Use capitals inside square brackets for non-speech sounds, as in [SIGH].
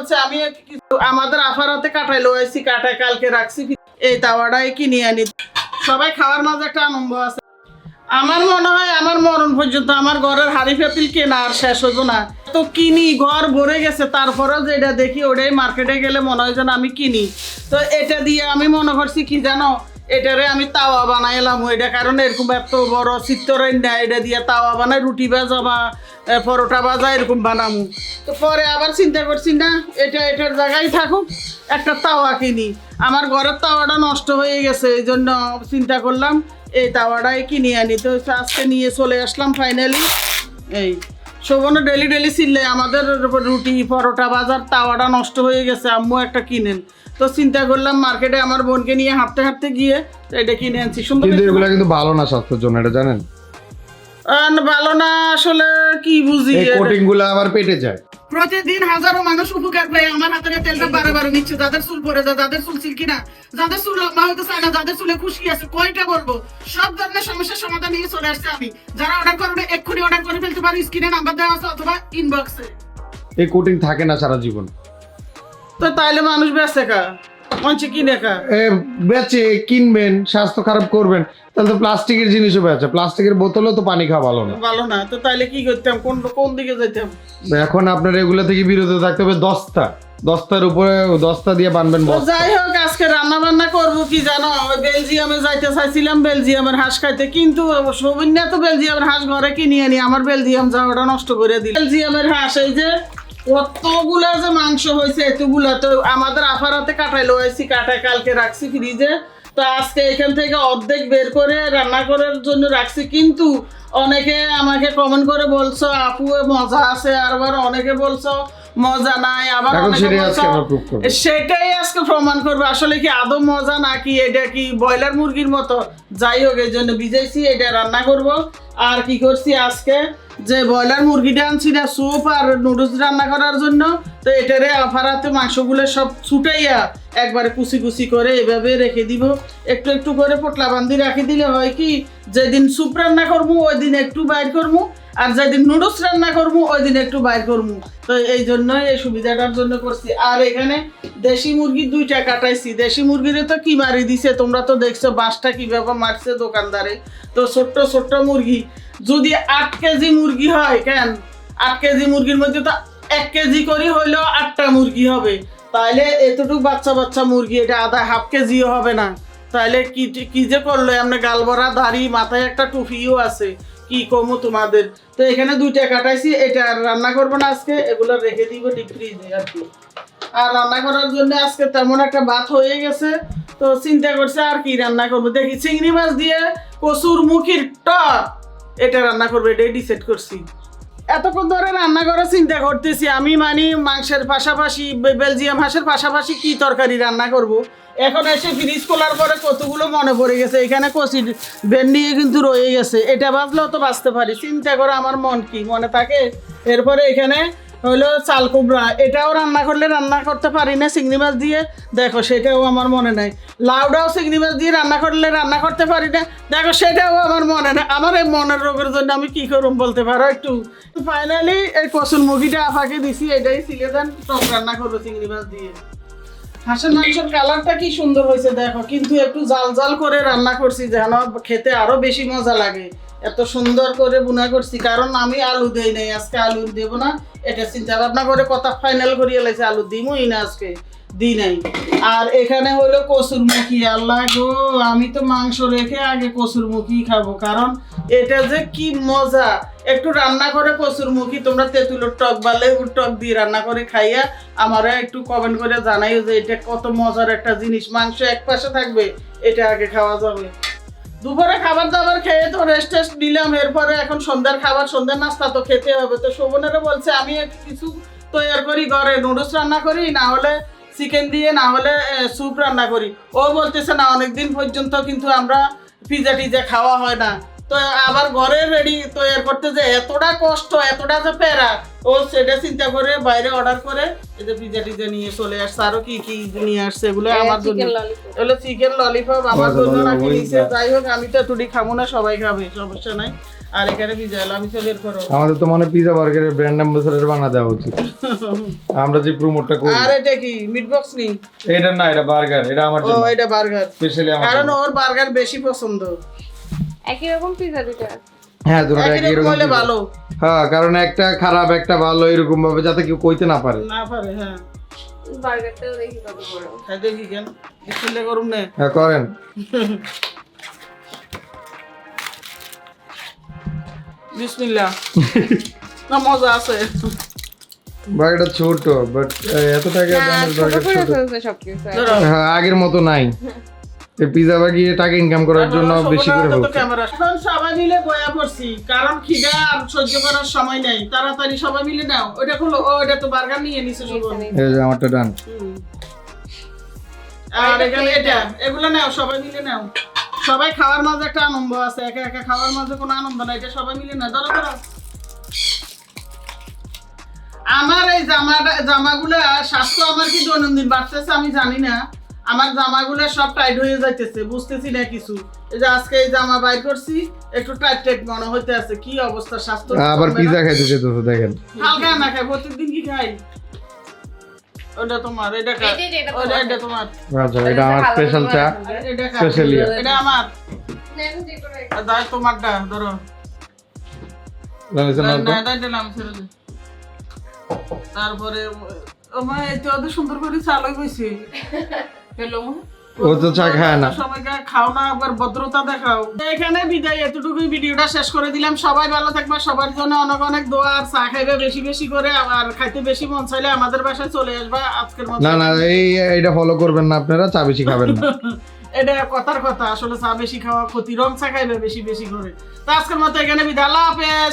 বলছে, আমি কিছু আমাদের আফার হাতে কাটাই লোয়াইছি কাটায় কালকে রাখছি এই তাওয়াটাই কিনে আনি। সবাই খাওয়ার মাঝে একটা আনন্দ আছে। আমার মনে হয় আমার মরণ পর্যন্ত আমার ঘরের হাড়ি ফেপিল কেনা আর শেষ হতো না। তো কিনি, ঘর ভরে গেছে, তারপরেও যেটা দেখি ওটাই মার্কেটে গেলে মনে হয় যেন আমি কিনি। তো এটা দিয়ে আমি মনে করছি কি জানো, এটারে আমি তাওয়া বানাইলাম। এটা কারণ এরকম এত বড় চিত্তরের না এটা দিয়ে তাওয়া বানাই রুটি ভাজা বা পরোটা ভাজা এরকম বানামু। তো পরে আবার চিন্তা করছি না এটা এটার জায়গায় থাকুক একটা তাওয়া কিনি। আমার ঘরের তাওয়াটা নষ্ট হয়ে গেছে এই জন্য চিন্তা করলাম এই তাওয়াটাই কিনে আনি। তো আজকে নিয়ে চলে আসলাম ফাইনালি এই শোভনও ডেলি ডেলি ছিললে আমাদের রুটি পরোটা বাজার তাওয়াটা নষ্ট হয়ে গেছে আম্মু একটা কিনেন। তো চিন্তা করলাম মার্কেটে আমার বোনকে নিয়ে হাঁটতে হাঁটতে গিয়ে এটা কিনে আনছি। সুন্দর কিন্তু এগুলো কিন্তু ভালো না স্বাস্থ্যের জন্য এটা জানেন? ভালো না আসলে কি বুঝি এই কোটিংগুলো আবার পেটে যায়। প্রতিদিন হাজারো মানুষ উপকার পায়। আমার হাতের তেলটা বারে বারে নিচ্ছে যাদের চুল পরে যায় যাদের চুল সিল্কি না যাদের চুল লম্বা হতে চায় না যাদের চুলে খুশি আছে কয়টা বলব? সব ধরনের সমস্যার সমাধান নিয়ে চলে আসছে আমি। যারা অর্ডার করবে এক্ষুনি অর্ডার করে ফেলতে পারি স্ক্রিনে নাম্বার দেওয়া আছে অথবা ইনবক্সে এই কোটিং থাকে না সারা জীবন। তো তাইলে মানুষ বেঁচে কা মঞ্চে কিনে কা এ, বেচে কিনবেন স্বাস্থ্য খারাপ করবেন তাহলে তো প্লাস্টিকের জিনিসও বেচে প্লাস্টিকের বোতলেও তো পানি খাওয়া ভালো না। ভালো না তো তাইলে কি করতাম? কোন কোন দিকে যেতাম এখন আপনার এগুলো থেকে বিরত থাকতে হবে উপরে দিয়ে বানবেন যাই হোক আজকে রান্না বান্না করব কি জানো? বেলজিয়ামে যাইতে চাইছিলাম বেলজিয়ামের হাঁস খাইতে কিন্তু সৌমিন্যা তো বেলজিয়ামের হাঁস ঘরে কিনে আনি আমার বেলজিয়াম যাওয়াটা নষ্ট করে দিল। বেলজিয়ামের হাঁস এই যে কতগুলা যে মাংস হয়েছে এতগুলা তো আমাদের আফার হাতে কাটাইলো হয়েছি কাটায় কালকে রাখছি ফ্রিজে। তো আজকে এখান থেকে অর্ধেক বের করে রান্না করার জন্য রাখছি। কিন্তু অনেকে আমাকে কমেন্ট করে বলছো, আপু মজা আছে। আর আবার অনেকে বলছো মজা নাই আবার সেটাই আজকে প্রমাণ করবে। আসলে কি আদৌ মজা নাকি এটা কি ব্রয়লার মুরগির মতো? যাই হোক এই জন্য ভিজাইছি এটা রান্না করব। আর কি করছি আজকে? যে ব্রয়লার মুরগিটা আনছি না স্যুপ আর নুডলস রান্না করার জন্য। তো এটারে আফারাতে মাংসগুলো সব ছুটাইয়া একবারে কুচি কুচি করে এভাবে রেখে দিব। একটু একটু করে পোটলা বান্ধি রাখি দিলে হয় কি যেদিন স্যুপ রান্না করব ওই দিন একটু বাইর করব। আর যেদিন নুডলস রান্না করব ওই দিন একটু বাইর করব। তো এই জন্যই এই সুবিধাটার জন্য করছি। আর এখানে দেশি মুরগি দুইটা কাটাইছি। দেশি মুরগিরে তো কি মারি দিছে? তোমরা তো দেখছ বাঁশটা কীভাবে মারছে দোকানদারে। তো ছোট্ট ছোট্ট মুরগি। যদি আট কেজি মুরগি হয়, কেন? আট কেজি মুরগির মধ্যে তো এক কেজি করে হইলেও আটটা মুরগি হবে। তাহলে এতটুকু বাচ্চা বাচ্চা মুরগি, এটা আধা হাফ কেজিও হবে না। তাহলে কি কি যে করল? এমনি গালবরা, দাড়ি, মাথায় একটা টুপিও আছে। কি কমো তোমাদের? তো এখানে দুইটা কাটাইছি, এটা রান্না করব না আজকে, এগুলো রেখে দিব ডিপ ফ্রিজে আর কি। আর রান্না করার জন্য আজকে তেমন একটা ভাত হয়ে গেছে, তো চিন্তা করছে আর কি রান্না করব। দেখি চিংড়ি মাছ দিয়ে কচুর মুখির টক, এটা রান্না করব, এটাই ডিসাইড করছি। এতক্ষণ ধরে রান্না করার চিন্তা করতেছি, আমি মানে মাংসের পাশাপাশি বেলজিয়াম হাঁসের পাশাপাশি কি তরকারি রান্না করব। এখন এসে ফ্রিজ খোলার পরে কতগুলো মনে পড়ে গেছে, এখানে কচি ভেন্ডি কিন্তু রয়ে গেছে এটা বাঁচলেও তো বাঁচতে পারি, চিন্তা করে আমার মন কি, মনে থাকে এরপরে এখানে হলো চাল কুমড়া। এটাও রান্না করলে রান্না করতে পারি না, চিংড়ি মাছ দিয়ে। দেখো, সেটাও আমার মনে নাই। লাউডাও চিংড়ি মাছ দিয়ে রান্না করলে রান্না করতে পারি না। দেখো, সেটাও আমার মনে নাই। আমার এই মনের রোগের জন্য আমি কি করুম বলতে পারো একটু? ফাইনালি এই কসুর মুগিটা আপাকে দিছি, এটাই সিলে দেন, টক রান্না করব চিংড়ি মাছ দিয়ে। হাঁসের মাংসের কালারটা কি সুন্দর হয়েছে দেখো, কিন্তু একটু জাল জাল করে রান্না করছি যেন খেতে আরও বেশি মজা লাগে। এত সুন্দর করে বুনা করছি, কারণ আমি আলু দেই নাই, আজকে আলু দেবো না। এটা চিন্তা ভাবনা করে কথা ফাইনাল করিয়ে লাইছে, আলু দিমই না আজকে, দিই নাই। আর এখানে হলো কসুর মুখি, আল্লাহ গো, আমি তো মাংস রেখে আগে কসুর মুখি খাব, কারণ এটা যে কি মজা। একটু রান্না করে কসুর মুখি, তোমরা তেঁতুলের টক বা লেবুর টক দিয়ে রান্না করে খাইয়া আমারা একটু কমেন্ট করে জানাইও যে এটা কত মজার একটা জিনিস, মাংস এক পাশে থাকবে, এটা আগে খাওয়া যাবে। দুপুরে খাবার দাবার খেয়ে তো রেস্ট টেস্ট নিলাম, এরপরে এখন সন্ধ্যার খাবার, সন্ধ্যার নাস্তা তো খেতে হবে। তো শোভনেরও বলছে, আমি কিছু তৈরি করি, ঘরে নুডলস রান্না করি, না হলে চিকেন দিয়ে, না হলে স্যুপ রান্না করি। ও বলতেছে, না, অনেকদিন পর্যন্ত কিন্তু আমরা পিজা টিজা খাওয়া হয় না। তো আবার ঘরে রেডি তৈরি করতে যে এতটা কষ্ট, এতটা যে প্যারা ও সেটা চিন্তা করে বাইরে অর্ডার করে যে পিজা টিজা নিয়ে চলে আসছে। আরও কি কি নিয়ে আসছে এগুলো আমার জন্য। হলো চিকেন ললিপপ আমার জন্য নাকি নিচে যাই হোক আমি তো এতটি খাব না সবাই খাবে সমস্যা নাই। আর এখানে বিজয় লাভিসা বের করো আমাদের তো মনে পিজা বার্গারের ব্র্যান্ড অ্যাম্বাসেডর বানা দেওয়া উচিত। আমরা যে প্রমোটটা করি। আর এটা কি? মিট বক্স নি? এটা না এটা বার্গার এটা আমার ও এটা বার্গার স্পেশালি আমার কারণ ওর বার্গার বেশি পছন্দ। একই রকম পিজা দুটো হ্যাঁ দুটো একই রকম ভালো। হ্যাঁ কারণ একটা খারাপ একটা ভালো এরকম ভাবে যাতে কেউ কইতে না পারে। না পারে হ্যাঁ। বার্গারটাও দেখি কত বড়। খাই দেখি কেন? বিসমিল্লাহ করুম নে। হ্যাঁ করেন। বিসমিল্লাহ। না মজা আছে। বার্গারটা ছোট বাট এত টাকা দামের বার্গার ছোট। ফেলছে সবকিছু। ধরো হ্যাঁ আগের মতো নাই। [LAUGHS] পিজা বাগিয়ে টাকা ইনকাম করার জন্য বেশি করে এখন সবাই মিলে বয়া পড়ছি। কারণ খিদা আর সহ্য করার সময় নাই। তাড়াতাড়ি সবাই মিলে নাও। ওটা খুলো। ও এটা তো বার্গার নিয়ে নিছে এই যে আমারটা ডান আর এখানে এটা এগুলো নাও সবাই মিলে নাও। সবাই খাওয়ার মাঝে একটা আনন্দ আছে। একা একা খাওয়ার মাঝে কোনো আনন্দ নাই। এটা সবাই মিলে না ধরো ধরো। আমার এই জামাটা জামাগুলো স্বাস্থ্য আমার কি দৈনন্দিন বাড়তেছে আমি জানি না। আমার জামাগুলো সব টাইট হয়ে যাইতেছে বুঝতেছি না কিছু। এই যে আজকে এই জামা বাইর করছি একটু টাইট টাইট মনে হইতে আছে কি অবস্থা স্বাস্থ্য আবার পিজা খাইতে যেতেছে দেখেন। হালকা না খাই প্রত্যেকদিন কি খাই? ওটা তোমার এটা খা এটা- এটা ওটা এটা তোমার। আচ্ছা এটা আমার স্পেশাল চা এটা খা Special। এটা আমার। নেন যে করে আর দাও তোমারটা ধরো। জানিস না তো? না। এটা দিলাম ছেড়ে দে। তারপরে ও মা এত সুন্দর করে চালই কইছে [LAUGHS] হ্যালো ও তো চা খায় না। সবাইকে খাও না একবার ভদ্রতা দেখাও। এখানে বিদায় এতটুকুই ভিডিওটা শেষ করে দিলাম। সবাই ভালো থাকবে সবার জন্য অনেক অনেক দোয়া আর চা খাইবে বেশি বেশি করে আর খাইতে বেশি মন চাইলে আমাদের বাসায় চলে আসবা আজকের মতো। না না এই এইটা ফলো করবেন না আপনারা চা বেশি খাবেন না। [LAUGHS] এটা কথার কথা আসলে চা বেশি খাওয়া ক্ষতি রং চা খাইবে বেশি বেশি করে। তো আজকের মতো এখানে বিদায় আল্লাহ হাফেজ।